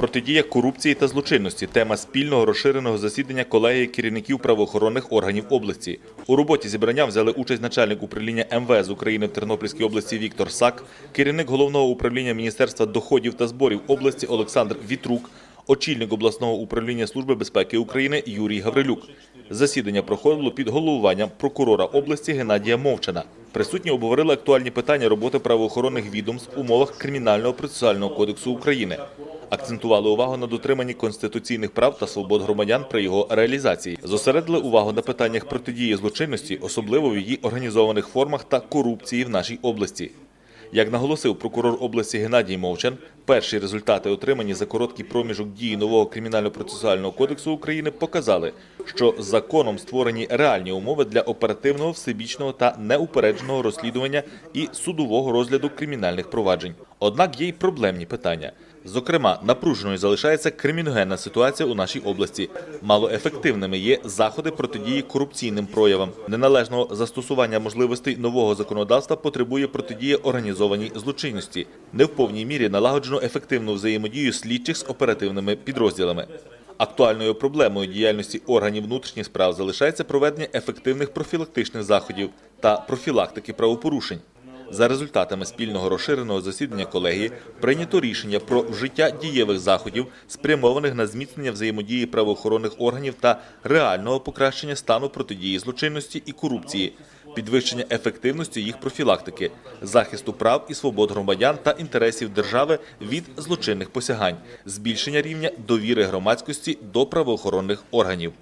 Протидія корупції та злочинності тема спільного розширеного засідання колегії керівників правоохоронних органів області. У роботі зібрання взяли участь начальник управління МВС України в Тернопільській області Віктор Сак, керівник головного управління Міністерства доходів та зборів області Олександр Вітрук, очільник обласного управління Служби безпеки України Юрій Гаврилюк. Засідання проходило під головуванням прокурора області Геннадія Мовчана. Присутні обговорили актуальні питання роботи правоохоронних відомств в умовах Кримінального процесуального кодексу України. Акцентували увагу на дотриманні конституційних прав та свобод громадян при його реалізації. Зосередили увагу на питаннях протидії злочинності, особливо в її організованих формах та корупції в нашій області. Як наголосив прокурор області Геннадій Мовчан, перші результати, отримані за короткий проміжок дії нового кримінально-процесуального кодексу України, показали, що законом створені реальні умови для оперативного, всебічного та неупередженого розслідування і судового розгляду кримінальних проваджень. Однак є й проблемні питання. Зокрема, напруженою залишається криміногенна ситуація у нашій області. Малоефективними є заходи протидії корупційним проявам. Неналежного застосування можливостей нового законодавства потребує протидії організованій злочинності. Не в повній мірі налагоджено ефективну взаємодію слідчих з оперативними підрозділами. Актуальною проблемою діяльності органів внутрішніх справ залишається проведення ефективних профілактичних заходів та профілактики правопорушень. За результатами спільного розширеного засідання колегії прийнято рішення про вжиття дієвих заходів, спрямованих на зміцнення взаємодії правоохоронних органів та реального покращення стану протидії злочинності і корупції, підвищення ефективності їх профілактики, захисту прав і свобод громадян та інтересів держави від злочинних посягань, збільшення рівня довіри громадськості до правоохоронних органів.